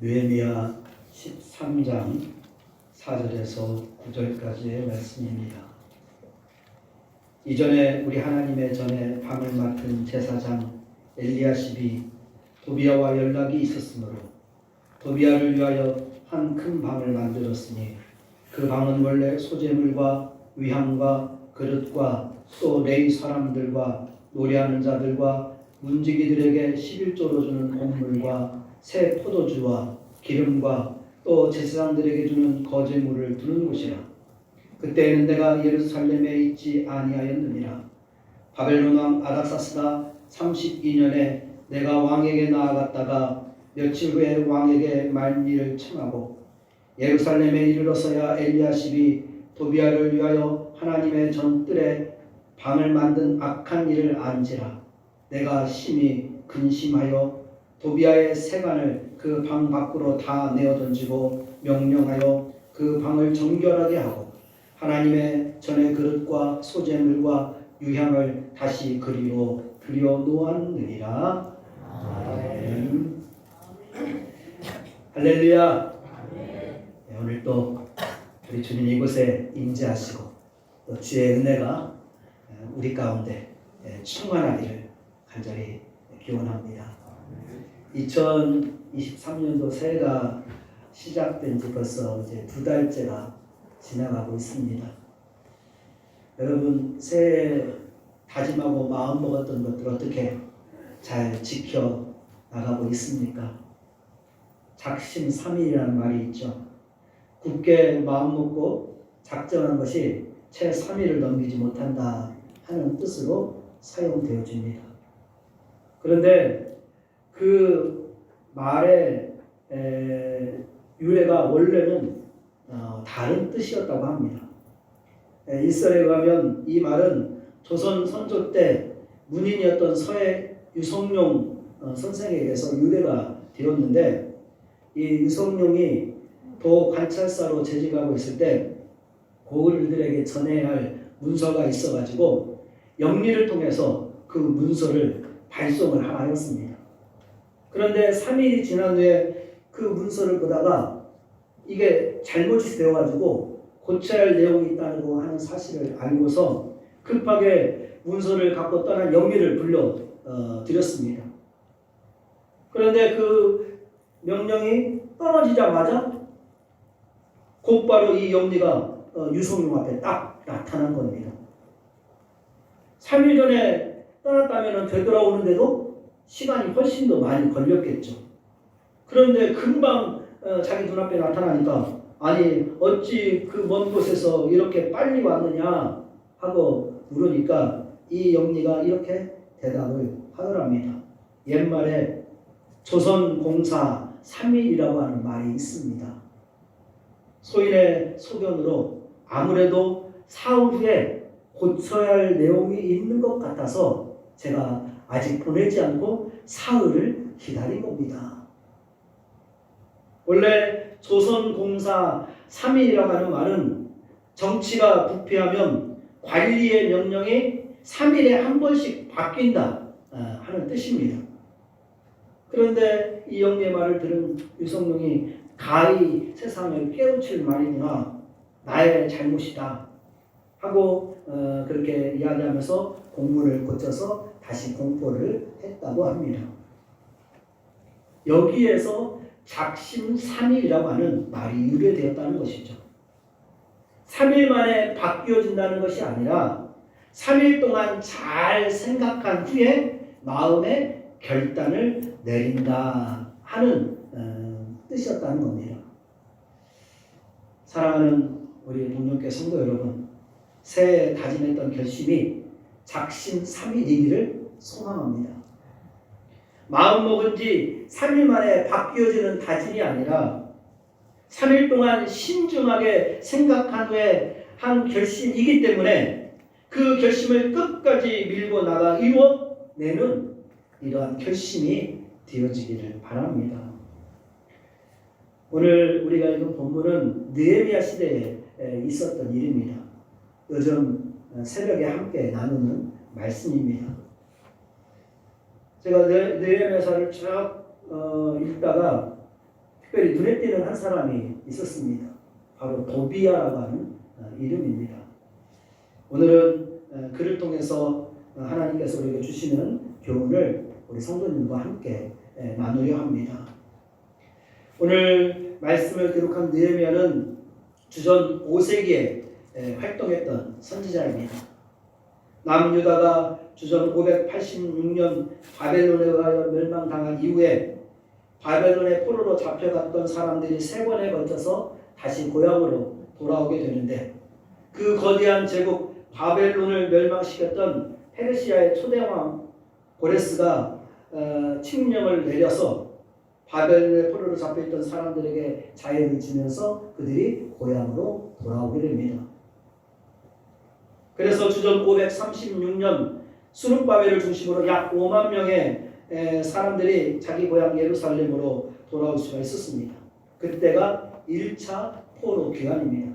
느헤미야 13장 4절에서 9절까지의 말씀입니다. 이전에 우리 하나님의 전에 방을 맡은 제사장 엘리야십이 도비아와 연락이 있었으므로 도비아를 위하여 한 큰 방을 만들었으니 그 방은 원래 소재물과 위향과 그릇과 또 레이 사람들과 노래하는 자들과 문지기들에게 11조로 주는 곡물과 새 포도주와 기름과 또 제사장들에게 주는 거제물을 두는 곳이라. 그때에는 내가 예루살렘에 있지 아니하였느니라. 바벨론 왕 아닥사스가 32년에 내가 왕에게 나아갔다가 며칠 후에 왕에게 말미를 청하고 예루살렘에 이르러서야 엘리야십이 도비아를 위하여 하나님의 전뜰에 방을 만든 악한 일을 안지라. 내가 심히 근심하여 도비아의 세간을 그 방 밖으로 다 내어 던지고 명령하여 그 방을 정결하게 하고 하나님의 전의 그릇과 소재물과 유향을 다시 그리로 들여 놓았느니라. 아멘. 할렐루야. 네, 오늘 또 우리 주님 이곳에 임재하시고 또 주의 은혜가 우리 가운데 충만하기를 간절히 기원합니다. 2023년도 새해가 시작된 지 벌써 이제 두 달째가 지나가고 있습니다. 여러분 새해 다짐하고 마음 먹었던 것들 어떻게 잘 지켜 나가고 있습니까? 작심삼일이라는 말이 있죠. 굳게 마음 먹고 작정한 것이 채 3일을 넘기지 못한다 하는 뜻으로 사용되어집니다. 그런데 그 말의 에, 유래가 원래는 어, 다른 뜻이었다고 합니다. 에, 일설에 가면 이 말은 조선 선조 때 문인이었던 서해 유성룡 어, 선생에게서 유래가 되었는데 이 유성룡이 도 관찰사로 재직하고 있을 때 고을들에게 전해야 할 문서가 있어가지고 영리를 통해서 그 문서를 발송을 하였습니다. 그런데 3일이 지난 후에 그 문서를 보다가 이게 잘못이 되어가지고 고쳐야 할 내용이 있다고 하는 사실을 알고서 급하게 문서를 갖고 떠난 영리를 불러 어, 드렸습니다. 그런데 그 명령이 떨어지자마자 곧바로 이 영리가 어, 유성룡 앞에 딱 나타난 겁니다. 3일 전에 떠났다면 되돌아오는데도 시간이 훨씬 더 많이 걸렸겠죠. 그런데 금방 어, 자기 눈앞에 나타나니까 아니 어찌 그 먼 곳에서 이렇게 빨리 왔느냐 하고 물으니까 이 영리가 이렇게 대답을 하더랍니다. 옛말에 조선공사 3일이라고 하는 말이 있습니다. 소인의 소견으로 아무래도 사후 후에 고쳐야 할 내용이 있는 것 같아서 제가 아직 보내지 않고 사흘을 기다린 겁니다. 원래 조선공사 3일이라고 하는 말은 정치가 부패하면 관리의 명령이 3일에 한 번씩 바뀐다 어, 하는 뜻입니다. 그런데 이 영리의 말을 들은 유성룡이 가히 세상을 깨우칠 말이구나 나의 잘못이다 하고 어, 그렇게 이야기하면서 공문을 고쳐서 다시 공포를 했다고 합니다. 여기에서 작심삼일이라고 하는 말이 유래되었다는 것이죠. 3일 만에 바뀌어진다는 것이 아니라 3일 동안 잘 생각한 후에 마음의 결단을 내린다 하는 어, 뜻이었다는 겁니다. 사랑하는 우리 동료께 성도 여러분, 새해 다짐했던 결심이 작심삼일이기를 소망합니다. 마음 먹은 지 3일 만에 바뀌어지는 다짐이 아니라 3일 동안 신중하게 생각한 후에 한 결심이기 때문에 그 결심을 끝까지 밀고 나가 이루어내는 이러한 결심이 되어지기를 바랍니다. 오늘 우리가 읽은 본문은 느헤미야 시대에 있었던 일입니다. 요즘 새벽에 함께 나누는 말씀입니다. 제가 느헤미야서를 쭉 어, 읽다가 특별히 눈에 띄는 한 사람이 있었습니다. 바로 도비아라고 하는 어, 이름입니다. 오늘은 어, 그를 통해서 어, 하나님께서 우리에게 주시는 교훈을 우리 성도님과 함께 에, 나누려 합니다. 오늘 말씀을 기록한 느헤미야는 주전 5세기에 에, 활동했던 선지자입니다. 남유다가 주전 586년 바벨론에 의하여 멸망당한 이후에 바벨론의 포로로 잡혀갔던 사람들이 세 번에 걸쳐서 다시 고향으로 돌아오게 되는데 그 거대한 제국 바벨론을 멸망시켰던 페르시아의 초대왕 고레스가 어, 칙령을 내려서 바벨론의 포로로 잡혀있던 사람들에게 자유를 주면서 그들이 고향으로 돌아오게 됩니다. 그래서 주전 536년 수룹바벨을 중심으로 약 5만 명의 에, 사람들이 자기 고향 예루살렘으로 돌아올 수가 있었습니다. 그때가 1차 포로 기간입니다.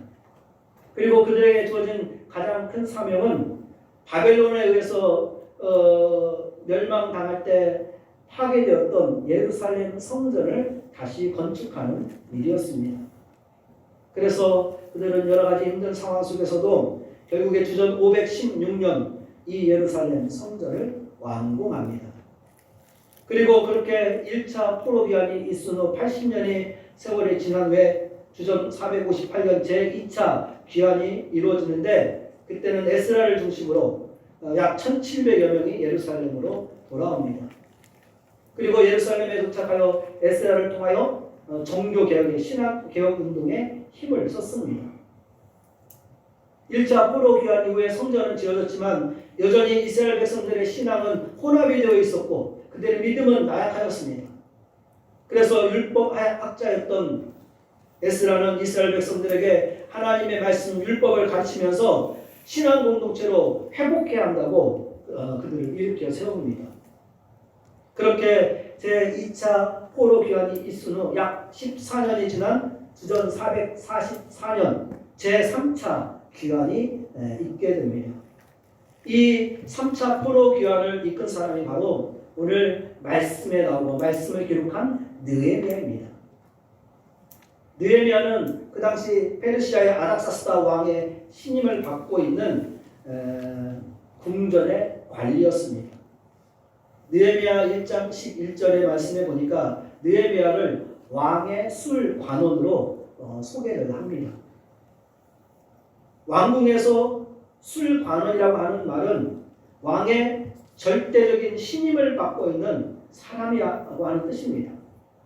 그리고 그들에게 주어진 가장 큰 사명은 바벨론에 의해서 어, 멸망당할 때 파괴되었던 예루살렘 성전을 다시 건축하는 일이었습니다. 그래서 그들은 여러 가지 힘든 상황 속에서도 결국에 주전 516년 이 예루살렘 성전을 완공합니다. 그리고 그렇게 1차 포로 기한이 있은 후 80년의 세월이 지난 후에 주전 458년 제2차 귀환이 이루어지는데 그때는 에스라를 중심으로 어, 약 1,700여 명이 예루살렘으로 돌아옵니다. 그리고 예루살렘에 도착하여 에스라를 통하여 어, 종교 개혁의 신학 개혁 운동에 힘을 썼습니다. 1차 포로 귀환 이후에 성전은 지어졌지만 여전히 이스라엘 백성들의 신앙은 혼합이 되어 있었고 그들의 믿음은 나약하였습니다. 그래서 율법 학자였던 에스라는 이스라엘 백성들에게 하나님의 말씀 율법을 가르치면서 신앙 공동체로 회복해야 한다고 어, 그들을 일으켜 세웁니다. 그렇게 제2차 포로 기간이 있은 후 약 14년이 지난 주전 444년 제3차 기간이 에, 있게 됩니다. 이 3차 포로 기간을 이끈 사람이 바로 오늘 말씀에 나오고 말씀을 기록한 느헤미야입니다. 느헤미야는 그 당시 페르시아의 아닥사스다 왕의 신임을 받고 있는 에, 궁전의 관리였습니다. 느헤미야 1장 11절의 말씀에 보니까 느헤미야를 왕의 술 관원으로 어, 소개를 합니다. 왕궁에서 술 관원이라고 하는 말은 왕의 절대적인 신임을 받고 있는 사람이라고 하는 뜻입니다.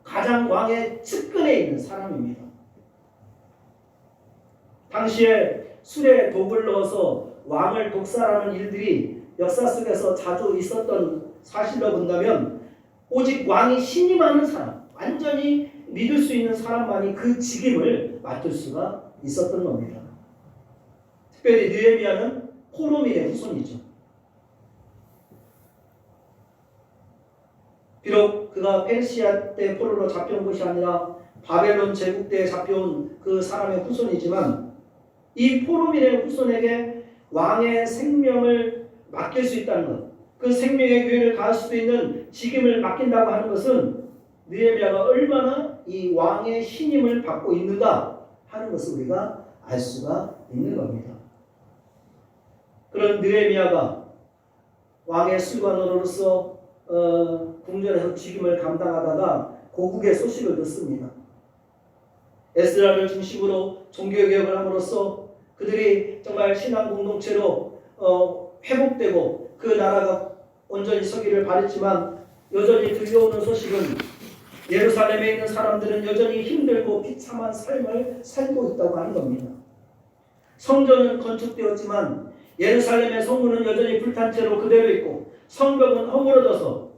가장 왕의 측근에 있는 사람입니다. 당시에 술에 독을 넣어서 왕을 독살하는 일들이 역사 속에서 자주 있었던 사실로 본다면 오직 왕이 신임하는 사람, 완전히 믿을 수 있는 사람만이 그 직임을 맡을 수가 있었던 겁니다. 특별히 느헤미야는 포로민의 후손이죠. 비록 그가 페르시아 때 포로로 잡혀온 것이 아니라 바벨론 제국 때 잡혀온 그 사람의 후손이지만 이 포로민의 후손에게 왕의 생명을 맡길 수 있다는 것, 그 생명의 교회를 가할 수도 있는 직임을 맡긴다고 하는 것은 느헤미야가 얼마나 이 왕의 신임을 받고 있는가 하는 것을 우리가 알 수가 있는 겁니다. 그런 느헤미야가 왕의 수관으로서 어, 궁전에서 직임을 감당하다가 고국의 소식을 듣습니다. 에스라를 중심으로 종교개혁을 함으로써 그들이 정말 신앙 공동체로 어, 회복되고 그 나라가 온전히 서기를 바랬지만 여전히 들려오는 소식은 예루살렘에 있는 사람들은 여전히 힘들고 비참한 삶을 살고 있다고 하는 겁니다. 성전은 건축되었지만 예루살렘의 성문은 여전히 불탄 채로 그대로 있고 성벽은 허물어져서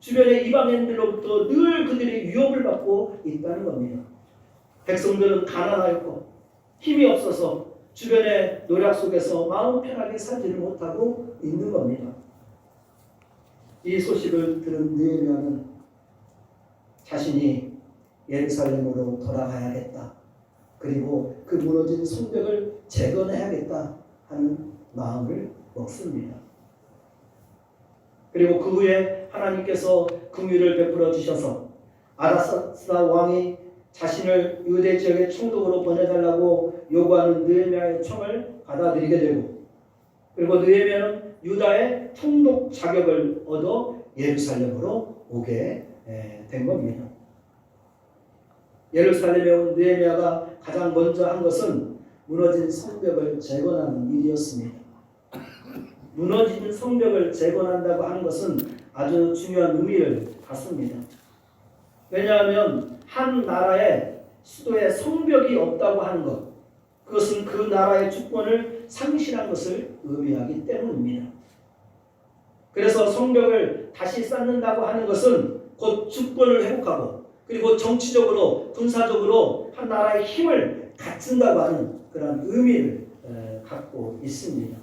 주변의 이방인들로부터 늘 그들이 위협을 받고 있다는 겁니다. 백성들은 가난하였고 힘이 없어서 주변의 노력 속에서 마음 편하게 살지를 못하고 있는 겁니다. 이 소식을 들은 느헤미야는 자신이 예루살렘으로 돌아가야겠다. 그리고 그 무너진 성벽을 재건해야겠다 하는 마음을 먹습니다. 그리고 그 후에 하나님께서 긍휼을 베풀어 주셔서 아라사스다 왕이 자신을 유대 지역의 총독으로 보내달라고 요구하는 느헤미야의 청을 받아들이게 되고 그리고 느헤미야는 유다의 총독 자격을 얻어 예루살렘으로 오게 에, 된 겁니다. 예루살렘에 온 느헤미야가 가장 먼저 한 것은 무너진 성벽을 재건하는 일이었습니다. 무너진 성벽을 재건한다고 하는 것은 아주 중요한 의미를 갖습니다. 왜냐하면 한 나라의 수도에 성벽이 없다고 하는 것, 그것은 그 나라의 주권을 상실한 것을 의미하기 때문입니다. 그래서 성벽을 다시 쌓는다고 하는 것은 곧 주권을 회복하고 그리고 정치적으로 군사적으로 한 나라의 힘을 갖춘다고 하는 그런 의미를 에, 갖고 있습니다.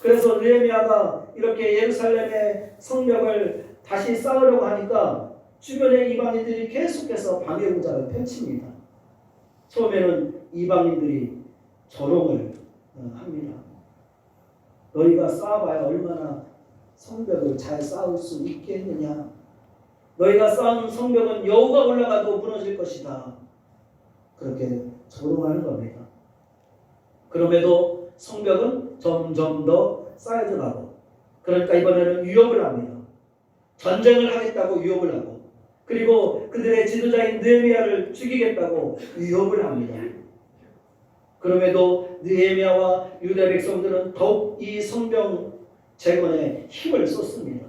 그래서 느헤미야가 이렇게 예루살렘의 성벽을 다시 쌓으려고 하니까 주변의 이방인들이 계속해서 방해 공작을 펼칩니다. 처음에는 이방인들이 조롱을 어, 합니다. 너희가 쌓아봐야 얼마나 성벽을 잘 쌓을 수 있겠느냐. 너희가 쌓은 성벽은 여우가 올라가도 무너질 것이다. 그렇게 조롱하는 겁니다. 그럼에도 성벽은 점점 더 쌓여져 가고 그러니까 이번에는 위협을 합니다. 전쟁을 하겠다고 위협을 하고 그리고 그들의 지도자인 느헤미야를 죽이겠다고 위협을 합니다. 그럼에도 느헤미야와 유다 백성들은 더욱 이 성벽 재건에 힘을 쏟습니다.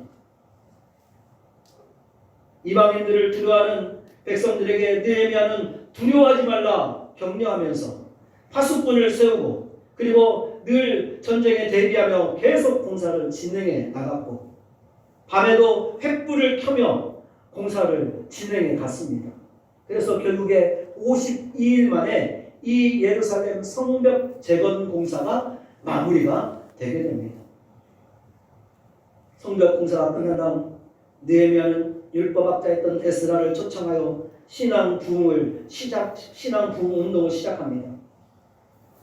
이방인들을 두려워하는 백성들에게 느헤미야는 두려워하지 말라 격려하면서 파수꾼을 세우고 그리고 늘 전쟁에 대비하며 계속 공사를 진행해 나갔고 밤에도 횃불을 켜며 공사를 진행해 갔습니다. 그래서 결국에 52일 만에 이 예루살렘 성벽 재건 공사가 마무리가 되게 됩니다. 성벽 공사가 끝난 다음 느헤미야는 율법 학자였던 에스라를 초청하여 신앙 부흥을 시작 신앙 부흥 운동을 시작합니다.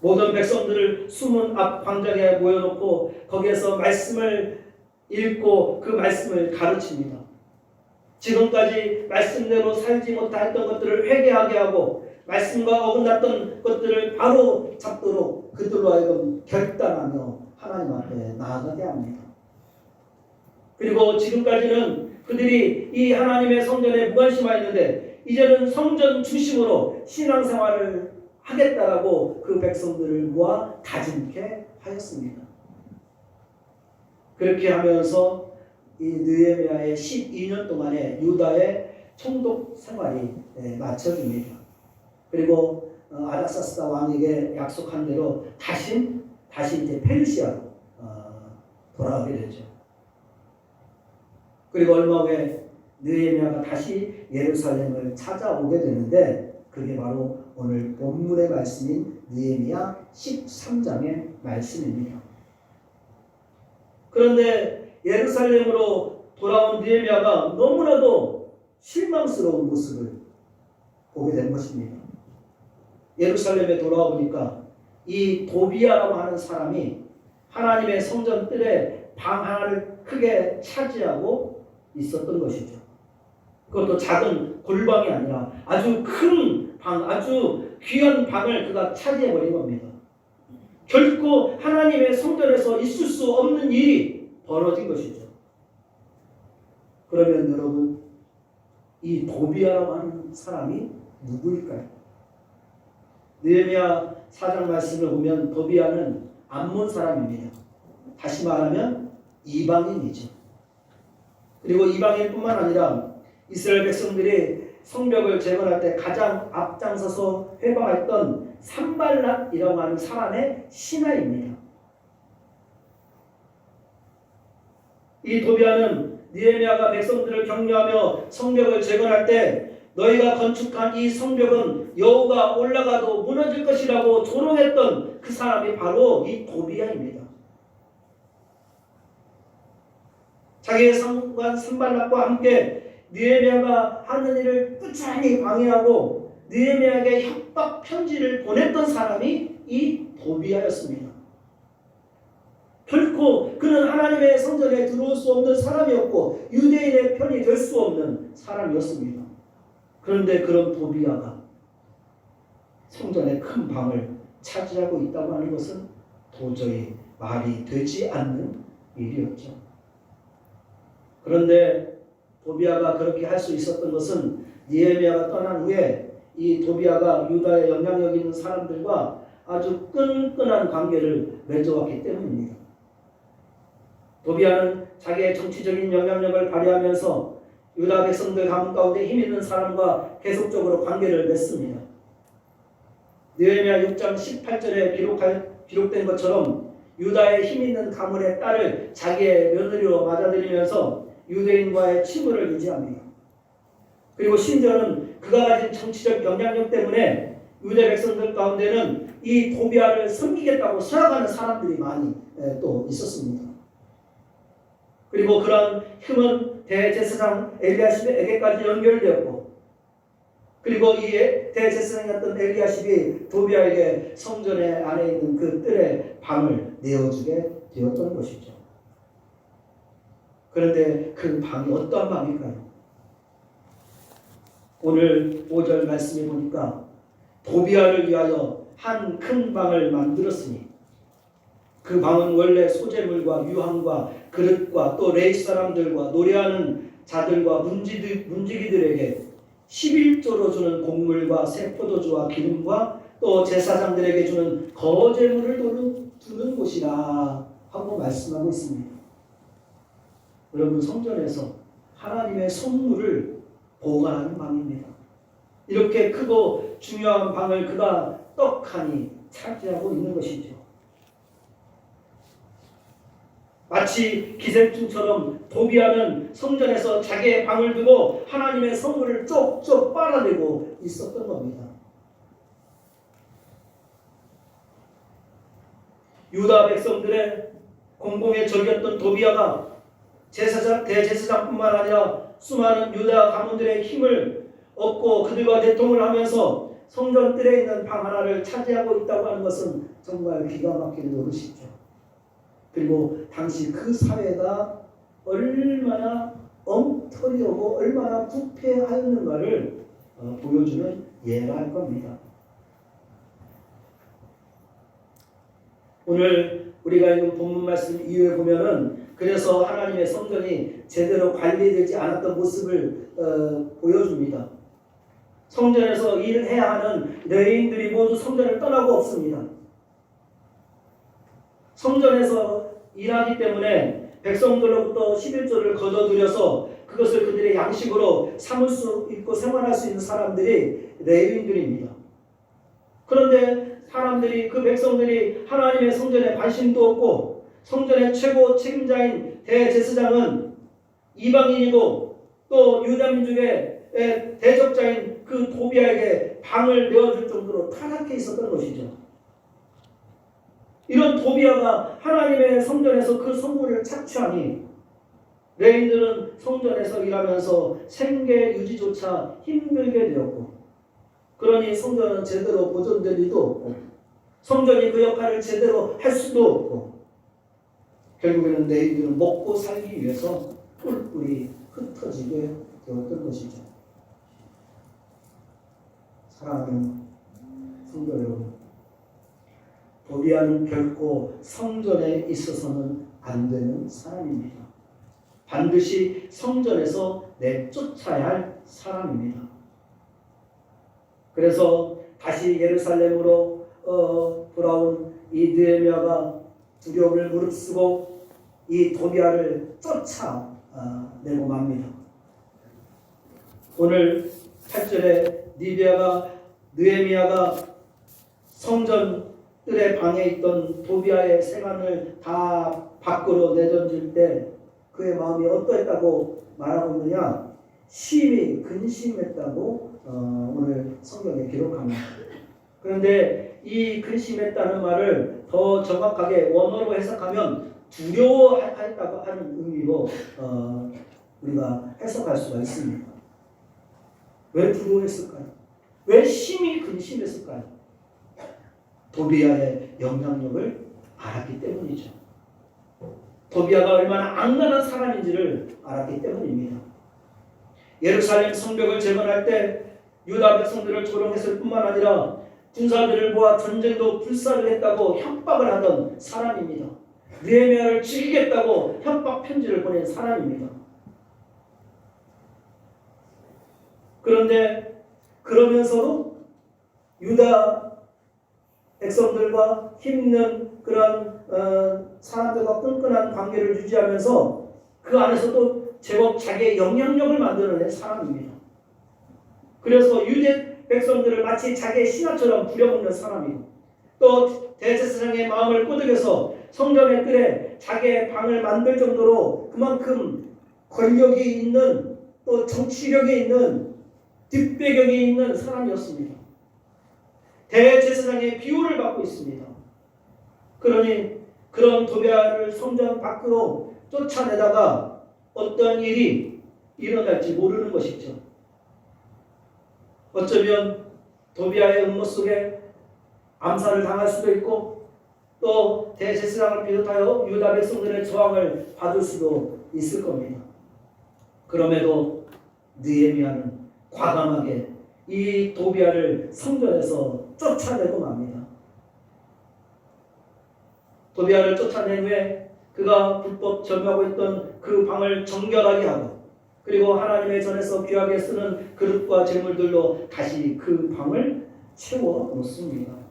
모든 백성들을 수문 앞 광장에 모여놓고 거기에서 말씀을 읽고 그 말씀을 가르칩니다. 지금까지 말씀대로 살지 못했던 것들을 회개하게 하고 말씀과 어긋났던 것들을 바로 잡도록 그들로 하여금 결단하며 하나님 앞에 나아가게 합니다. 그리고 지금까지는 그들이 이 하나님의 성전에 무관심하였는데 이제는 성전 중심으로 신앙생활을 하겠다라고 그 백성들을 모아 다짐케 하였습니다. 그렇게 하면서 이 느헤미야의 12년 동안의 유다의 총독 생활이 예, 마쳐집니다. 그리고 어, 아닥사스다 왕에게 약속한 대로 다시 다시 이제 페르시아로 어, 돌아가게 되죠. 그리고 얼마 후에 느헤미야가 다시 예루살렘을 찾아오게 되는데 그게 바로 오늘 본문의 말씀인 느헤미야 13장의 말씀입니다. 그런데 예루살렘으로 돌아온 느헤미야가 너무나도 실망스러운 모습을 보게 된 것입니다. 예루살렘에 돌아와 보니까 이 도비아라고 하는 사람이 하나님의 성전 뜰에 방 하나를 크게 차지하고 있었던 것이죠. 그것도 작은 골방이 아니라 아주 큰 방, 아주 귀한 방을 그가 차지해 버린 겁니다. 결코 하나님의 성전에서 있을 수 없는 일이 벌어진 것이죠. 그러면 여러분, 이 도비아라고 하는 사람이 누구일까요? 느헤미야 사장 말씀을 보면 도비아는 암몬 사람입니다. 다시 말하면 이방인이죠. 그리고 이방인뿐만 아니라 이스라엘 백성들이 성벽을 재건할 때 가장 앞장서서 회방했던 산발락이라고 하는 사람의 신하입니다. 이 도비아는 니에미아가 백성들을 격려하며 성벽을 재건할 때 너희가 건축한 이 성벽은 여호가 올라가도 무너질 것이라고 조롱했던 그 사람이 바로 이 도비아입니다. 자기의 상관 산발락과 함께 느헤미야가 하는 일을 꾸준히 방해하고 느헤미야에게 협박 편지를 보냈던 사람이 이 도비아였습니다. 결코 그는 하나님의 성전에 들어올 수 없는 사람이었고 유대인의 편이 될 수 없는 사람이었습니다. 그런데 그런 도비아가 성전의 큰 방을 차지하고 있다고 하는 것은 도저히 말이 되지 않는 일이었죠. 그런데 도비아가 그렇게 할 수 있었던 것은 니에미아가 떠난 후에 이 도비아가 유다의 영향력 있는 사람들과 아주 끈끈한 관계를 맺어왔기 때문입니다. 도비아는 자기의 정치적인 영향력을 발휘하면서 유다 백성들 가문 가운데 힘 있는 사람과 계속적으로 관계를 맺습니다. 느헤미야 6장 18절에 기록할, 기록된 것처럼 유다의 힘 있는 가문의 딸을 자기의 며느리로 맞아들이면서 유대인과의 친구를 유지합니다. 그리고 심지어는 그가 가진 정치적 영향력 때문에 유대 백성들 가운데는 이 도비아를 섬기겠다고 서약하는 사람들이 많이 에, 또 있었습니다. 그리고 그런 힘은 대제사장 엘리야십에게까지 연결되었고 그리고 이 대제사장이었던 엘리야십이 도비아에게 성전의 안에 있는 그 뜰에 방을 내어주게 되었던 것이죠. 그런데 그 방이 어떠한 방일까요? 오늘 5절 말씀해 보니까 도비아를 위하여 한 큰 방을 만들었으니 그 방은 원래 소재물과 유황과 그릇과 또 레이 사람들과 노래하는 자들과 문지들, 문지기들에게 11조로 주는 곡물과 새 포도주와 기름과 또 제사장들에게 주는 거제물을 두는, 두는 곳이라 하고 말씀하고 있습니다. 여러분 성전에서 하나님의 선물을 보관하는 방입니다. 이렇게 크고 중요한 방을 그가 떡하니 차지하고 있는 것이죠. 마치 기생충처럼 도비아는 성전에서 자기의 방을 두고 하나님의 선물을 쪽쪽 빨아내고 있었던 겁니다. 유다 백성들의 공공의 적이었던 도비아가 제사장 대제사장뿐만 아니라 수많은 유다 가문들의 힘을 얻고 그들과 대통을 하면서 성전뜰에 있는 방 하나를 차지하고 있다고 하는 것은 정말 기가 막힌 노릇이죠. 그리고 당시 그 사회가 얼마나 엉터리하고 얼마나 부패하였는가를 어, 보여주는 예가 할 겁니다. 오늘 우리가 읽은 본문 말씀 이후에 보면은 그래서 하나님의 성전이 제대로 관리되지 않았던 모습을 어, 보여줍니다. 성전에서 일을 해야 하는 레인들이 모두 성전을 떠나고 없습니다. 성전에서 일하기 때문에 백성들로부터 11조를 거둬들여서 그것을 그들의 양식으로 삼을 수 있고 생활할 수 있는 사람들이 레위인들입니다. 그런데 사람들이 그 백성들이 하나님의 성전에 관심도 없고 성전의 최고 책임자인 대제사장은 이방인이고 또 유다민족의 대적자인 그 도비아에게 방을 내어줄 정도로 타락해 있었던 것이죠. 이런 도비아가 하나님의 성전에서 그 선물을 착취하니 레인들은 성전에서 일하면서 생계 유지조차 힘들게 되었고 그러니 성전은 제대로 보존될 리도 없고 성전이 그 역할을 제대로 할 수도 없고 결국에는 레인들은 먹고 살기 위해서 뿔뿔이 흩어지게 되었던 것이죠. 사랑하는 성도 여러분 도비아는 결코 성전에 있어서는 안 되는 사람입니다. 반드시 성전에서 내쫓아야 할 사람입니다. 그래서 다시 예루살렘으로 어, 돌아온 이 느헤미야가 두려움을 무릅쓰고 이 도비아를 쫓아 어, 내고 맙니다. 오늘 8절에 니비아가 느헤미야가 성전 뜰의 방에 있던 도비아의 세간을 다 밖으로 내던질 때 그의 마음이 어떠했다고 말하고 있느냐? 심히 근심했다고 어, 오늘 성경에 기록합니다. 그런데 이 근심했다는 말을 더 정확하게 원어로 해석하면 두려워했다고 하는 의미로 어, 우리가 해석할 수가 있습니다. 왜 두려워했을까요? 왜 심히 근심했을까요? 도비아의 영향력을 알았기 때문이죠. 도비아가 얼마나 악랄한 사람인지를 알았기 때문입니다. 예루살렘 성벽을 재건할 때 유다 백성들을 조롱했을 뿐만 아니라 군사들을 모아 전쟁도 불사를 했다고 협박을 하던 사람입니다. 느헤미야를 죽이겠다고 협박 편지를 보낸 사람입니다. 그런데 그러면서도 유다 백성들과 힘있는 그런 어, 사람들과 끈끈한 관계를 유지하면서 그 안에서도 제법 자기의 영향력을 만들어낸 사람입니다. 그래서 유대 백성들을 마치 자기의 신하처럼 부려먹는 사람이고 또 대제사장의 마음을 꼬드겨서 성전의 뜰에 자기의 방을 만들 정도로 그만큼 권력이 있는 또 정치력이 있는 뒷배경이 있는 사람이었습니다. 대제사장의 비호를 받고 있습니다. 그러니 그런 도비아를 성전 밖으로 쫓아내다가 어떤 일이 일어날지 모르는 것이죠. 어쩌면 도비아의 음모 속에 암살을 당할 수도 있고 또 대제사장을 비롯하여 유다 백성들의 저항을 받을 수도 있을 겁니다. 그럼에도 느헤미야는 과감하게 이 도비아를 성전에서 쫓아내고 맙니다. 도비아를 쫓아낸 후에 그가 불법 점유하고 있던 그 방을 정결하게 하고 그리고 하나님의 전에서 귀하게 쓰는 그릇과 재물들로 다시 그 방을 채워 놓습니다.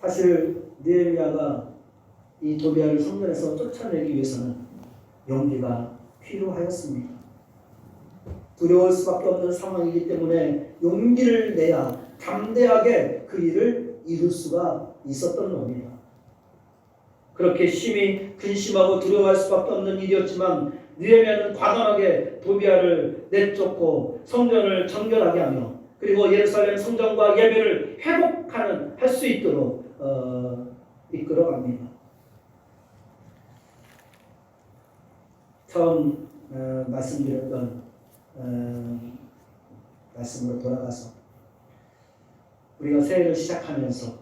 사실 느헤미야가 이 도비아를 성전에서 쫓아내기 위해서는 용기가 필요하였습니다. 두려울 수밖에 없는 상황이기 때문에 용기를 내야 담대하게 그 일을 이룰 수가 있었던 겁니다. 그렇게 심히 근심하고 두려워할 수밖에 없는 일이었지만 느헤미야는 과감하게 도비아를 내쫓고 성전을 정결하게 하며 그리고 예루살렘 성전과 예배를 회복하는 할 수 있도록 어, 이끌어갑니다. 처음 어, 말씀드렸던 어, 말씀으로 돌아가서 우리가 새해를 시작하면서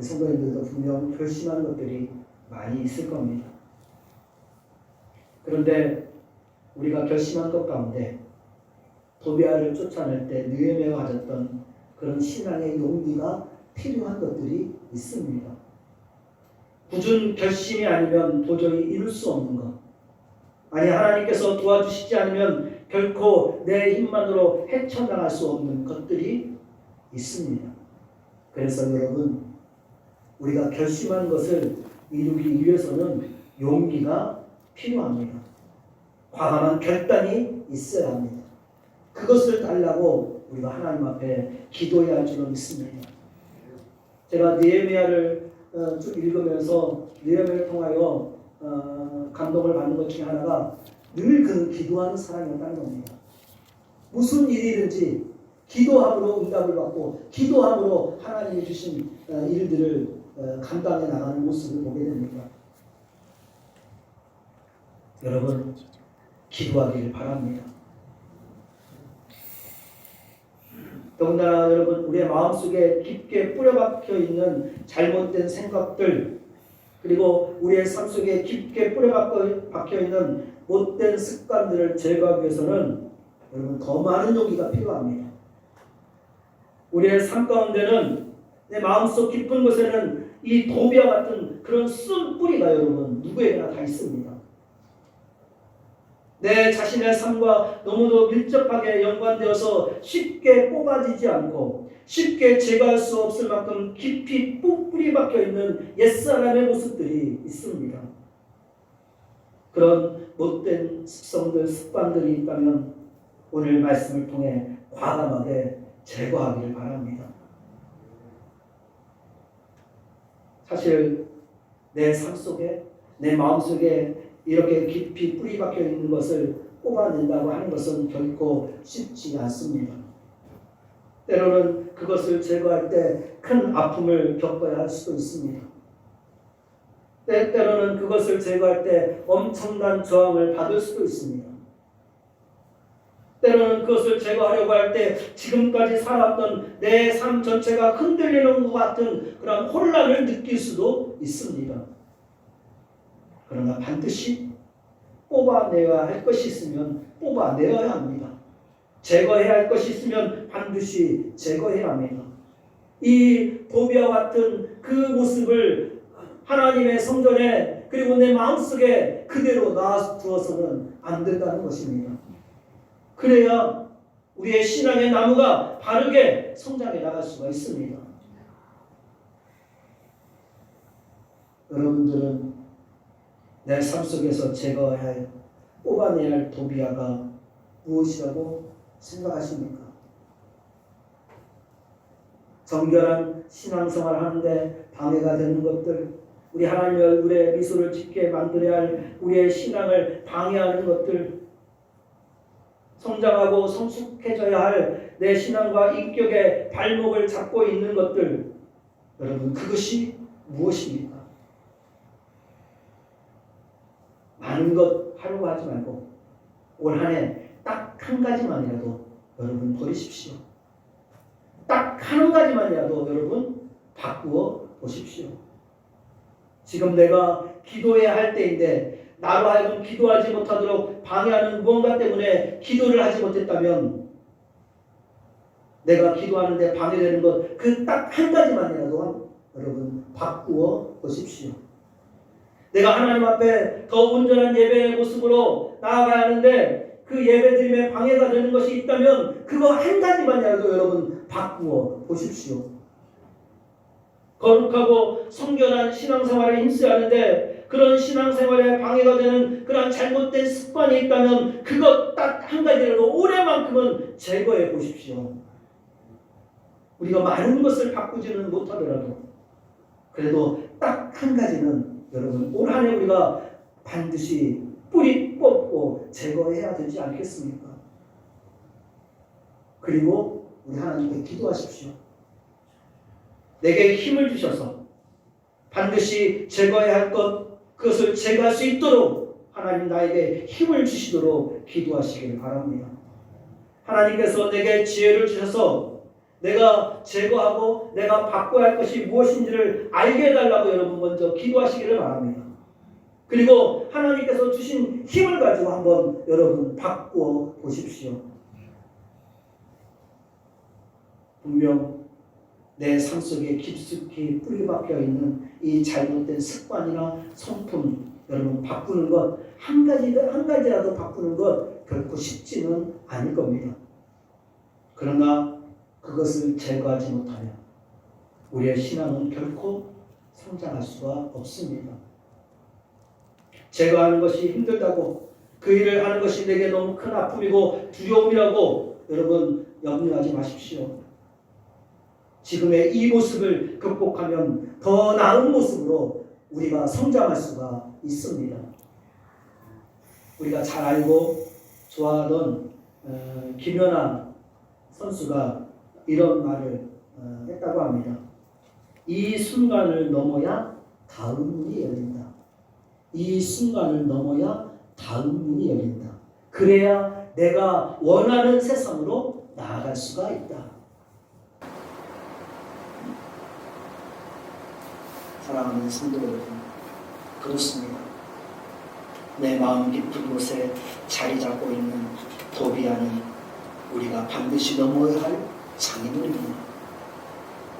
성도님들도 분명 결심한 것들이 많이 있을 겁니다. 그런데 우리가 결심한 것 가운데 도비아를 쫓아낼 때 느헤미야가 가졌던 그런 신앙의 용기가 필요한 것들이 있습니다. 굳은 결심이 아니면 도저히 이룰 수 없는 것. 아니 하나님께서 도와주시지 않으면 결코 내 힘만으로 헤쳐나갈 수 없는 것들이 있습니다. 그래서 여러분 우리가 결심한 것을 이루기 위해서는 용기가 필요합니다. 과감한 결단이 있어야 합니다. 그것을 달라고 우리가 하나님 앞에 기도해야 할 줄로 믿습니다. 제가 느헤미야를 어, 쭉 읽으면서 느헤미야를 통하여 어, 감동을 받는 것 중에 하나가 늘 그는 기도하는 사람이었다는 겁니다. 무슨 일이든지 기도함으로 응답을 받고 기도함으로 하나님이 주신 어, 일들을 어, 감당해 나가는 모습을 보게 됩니다. 여러분 기도하기를 바랍니다. 더군다나 여러분 우리의 마음속에 깊게 뿌려박혀 있는 잘못된 생각들 그리고 우리의 삶 속에 깊게 뿌려박혀 있는 못된 습관들을 제거하기 위해서는 여러분 더 많은 용기가 필요합니다. 우리의 삶 가운데는 내 마음속 깊은 곳에는 이 도비와 같은 그런 쓴 뿌리가 여러분 누구에게나 다 있습니다. 내 자신의 삶과 너무도 밀접하게 연관되어서 쉽게 뽑아지지 않고 쉽게 제거할 수 없을 만큼 깊이 뿌리 박혀 있는 옛사람의 모습들이 있습니다. 그런 못된 습성들, 습관들이 있다면 오늘 말씀을 통해 과감하게 제거하기를 바랍니다. 사실 내 삶 속에 내 마음 속에 이렇게 깊이 뿌리 박혀 있는 것을 뽑아낸다고 하는 것은 결코 쉽지 않습니다. 때로는 그것을 제거할 때 큰 아픔을 겪어야 할 수도 있습니다. 때, 때로는 그것을 제거할 때 엄청난 저항을 받을 수도 있습니다. 때로는 그것을 제거하려고 할 때 지금까지 살았던 내 삶 전체가 흔들리는 것 같은 그런 혼란을 느낄 수도 있습니다. 그러나 반드시 뽑아내야 할 것이 있으면 뽑아내어야 합니다. 제거해야 할 것이 있으면 반드시 제거해야 합니다. 이 도비와 같은 그 모습을 하나님의 성전에 그리고 내 마음속에 그대로 놔두어서는 안 된다는 것입니다. 그래야 우리의 신앙의 나무가 바르게 성장해 나갈 수가 있습니다. 여러분들은 내 삶 속에서 제거해야 할, 뽑아내야 할 도비아가 무엇이라고 생각하십니까? 정결한 신앙생활 하는데 방해가 되는 것들, 우리 하나님의 얼굴에 미소를 짓게 만들어야 할 우리의 신앙을 방해하는 것들, 성장하고 성숙해져야 할 내 신앙과 인격의 발목을 잡고 있는 것들, 여러분 그것이 무엇입니까? 많은 것 하려고 하지 말고 올 한 해 딱 한 가지만이라도 여러분 버리십시오. 딱 한 가지만이라도 여러분 바꾸어 보십시오. 지금 내가 기도해야 할 때인데 나로 하여금 기도하지 못하도록 방해하는 무언가 때문에 기도를 하지 못했다면 내가 기도하는데 방해되는 것 그 딱 한 가지만이라도 여러분 바꾸어 보십시오. 내가 하나님 앞에 더 온전한 예배의 모습으로 나아가야 하는데 그 예배드림에 방해가 되는 것이 있다면 그거 한 가지만이라도 여러분 바꾸어 보십시오. 거룩하고 성결한 신앙생활에 힘써야 하는데 그런 신앙생활에 방해가 되는 그런 잘못된 습관이 있다면 그것 딱 한 가지라도 올해만큼은 제거해 보십시오. 우리가 많은 것을 바꾸지는 못하더라도 그래도 딱 한 가지는 여러분 올 한 해 우리가 반드시 뿌리 뽑고 제거해야 되지 않겠습니까? 그리고 우리 하나님께 기도하십시오. 내게 힘을 주셔서 반드시 제거해야 할 것 그것을 제거할 수 있도록 하나님 나에게 힘을 주시도록 기도하시길 바랍니다. 하나님께서 내게 지혜를 주셔서 내가 제거하고 내가 바꿔야 할 것이 무엇인지를 알게 해달라고 여러분 먼저 기도하시기를 바랍니다. 그리고 하나님께서 주신 힘을 가지고 한번 여러분 바꾸어 보십시오. 분명 내 삶 속에 깊숙이 뿌리 박혀 있는 이 잘못된 습관이나 성품 여러분 바꾸는 것 한 가지 한 가지라도 바꾸는 것 결코 쉽지는 않을 겁니다. 그러나 그것을 제거하지 못하면 우리의 신앙은 결코 성장할 수가 없습니다. 제거하는 것이 힘들다고 그 일을 하는 것이 내게 너무 큰 아픔이고 두려움이라고 여러분 염려하지 마십시오. 지금의 이 모습을 극복하면 더 나은 모습으로 우리가 성장할 수가 있습니다. 우리가 잘 알고 좋아하던 어, 김연아 선수가 이런 말을 어, 했다고 합니다. 이 순간을 넘어야 다음 문이 열린다. 이 순간을 넘어야 다음 문이 열린다. 그래야 내가 원하는 세상으로 나아갈 수가 있다. 사랑하는 성도 여러분, 그렇습니다. 내 마음 깊은 곳에 자리 잡고 있는 도비아는 우리가 반드시 넘어야 할 장애물입니다.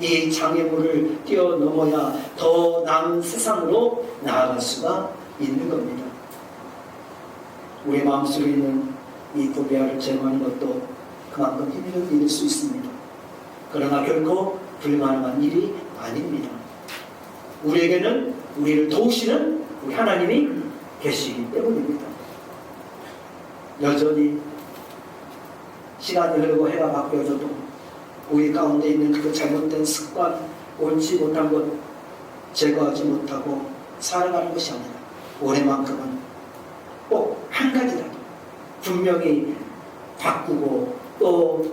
이 장애물을 뛰어넘어야 더 나은 세상으로 나아갈 수가 있는 겁니다. 우리 마음속에 있는 이 도비아를 제거하는 것도 그만큼 힘든 일일 수 있습니다. 그러나 결코 불가능한 일이 아닙니다. 우리에게는 우리를 도우시는 우리 하나님이 계시기 때문입니다. 여전히 시간이 흐르고 해가 바뀌어져도 우리 가운데 있는 그 잘못된 습관, 옳지 못한 것 제거하지 못하고 살아가는 것이 아니라 올해만큼은 꼭 한 가지라도 분명히 바꾸고 또